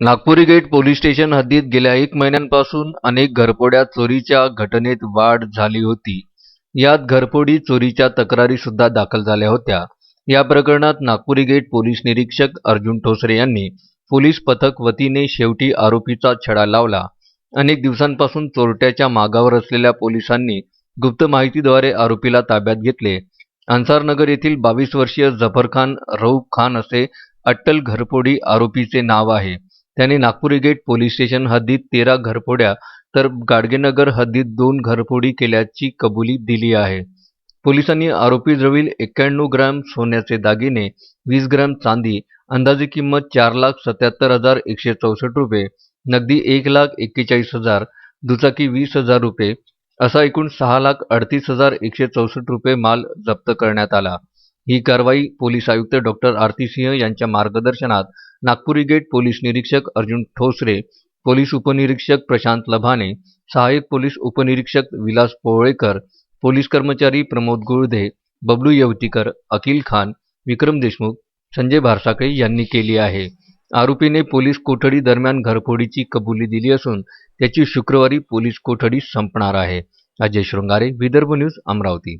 Nagpuri gate police station हद्दीत गेल्या एक महिन्यांपासून अनेक घरपोड्या चोरीच्या घटनेत वाढ झाली होती. यात घरपोडी चोरीच्या तक्रारी सुद्धा दाखल झाल्या होत्या. या प्रकरणात नागपुरी गेट पोलीस निरीक्षक अर्जुन ठोसरे यांनी पोलीस पथक वतीने शेवटी आरोपीचा छडा लावला. अनेक दिवसांपासून चोरट्याच्या मागावर असलेल्या पोलिसांनी गुप्त माहितीद्वारे आरोपीला ताब्यात घेतले. अन्सारनगर येथील बावीस वर्षीय जफर खान रऊफ खान असे अट्टल घरपोडी आरोपीचे नाव आहे. त्याने नागपुरी गेट पोलीस स्टेशन हद्दीत तेरा घरफोड्या तर गाडगेनगर हद्दीत दोन घरफोडी केल्याची कबुली दिली आहे. पोलिसांनी आरोपीजवळील एक्क्याण्णव ग्रॅम सोन्याचे दागिने वीस ग्रॅम चांदी अंदाजे किंमत चार लाख सत्याहत्तर हजार एकशे चौसष्ट रुपये नगदी एक लाख एक्केचाळीस हजार दुचाकी वीस हजार रुपये असा एकूण सहा लाख अडतीस हजार एकशे चौसष्ट रुपये माल जप्त करण्यात आला. ही कारवाई पोलीस आयुक्त डॉक्टर आरती सिंह यांच्या मार्गदर्शनात नागपुरी गेट पोलीस निरीक्षक अर्जुन ठोसरे पोलीस उपनिरीक्षक प्रशांत लभाने सहाय्यक पोलीस उपनिरीक्षक विलास पोवळेकर पोलीस कर्मचारी प्रमोद गुळधे बबलू येवतीकर अखिल खान विक्रम देशमुख संजय भारसाकळे यांनी केली आहे. आरोपीने पोलीस कोठडी दरम्यान घरफोडीची कबुली दिली असून त्याची शुक्रवारी पोलीस कोठडी संपणार आहे. अजय शृंगारे विदर्भ न्यूज अमरावती.